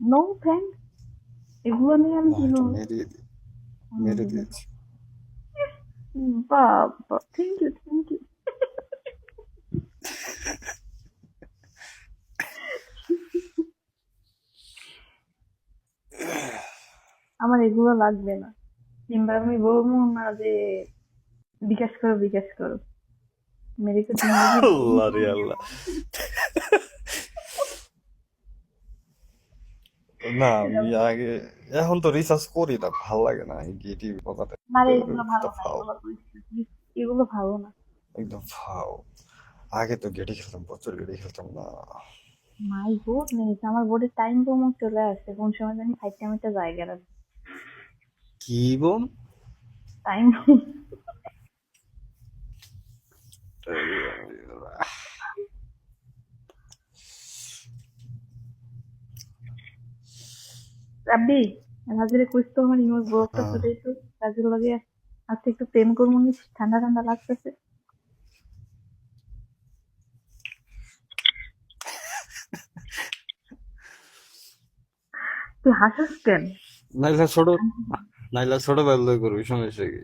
No thank এগুলো নিয়ে আমি কি? মেরে দিয়েছি বাবা থ্যাংক ইউ থ্যাংক ইউ আমার এগুলো লাগবে না। কিংবা আমি বলব না যে বিকাশ করো বিকাশ করো। মেরে তো আল্লাহ রে আল্লাহ। না আমি আগে এখন তো রিসার্চ করি না ভালো লাগে না এই গিটি কথাটা মারে এগুলো ভালো না এগুলো ভালো না। একদম ফাও। আগে তো গেটি খেলতাম প্রচুর গেটি খেলতাম না। মাই গড আমার বোর্ডের টাইম কমও চলে আসছে কোন সময় জানি ফাইভ টাইমটা জায়গা রাখবে কি বোন টাইম রাব্বি রাজুরে কইস তো আমার ইমোজ ব্লকটা হ্যাঁ। চলে একটু রাজুর লাগে আজকে একটু প্রেম করব নি ঠান্ডা ঠান্ডা লাগতেছে। তুই হাসিস কেন? নাইলা ছোট নাইলা ছোট বেলা করবি সমস্যা কি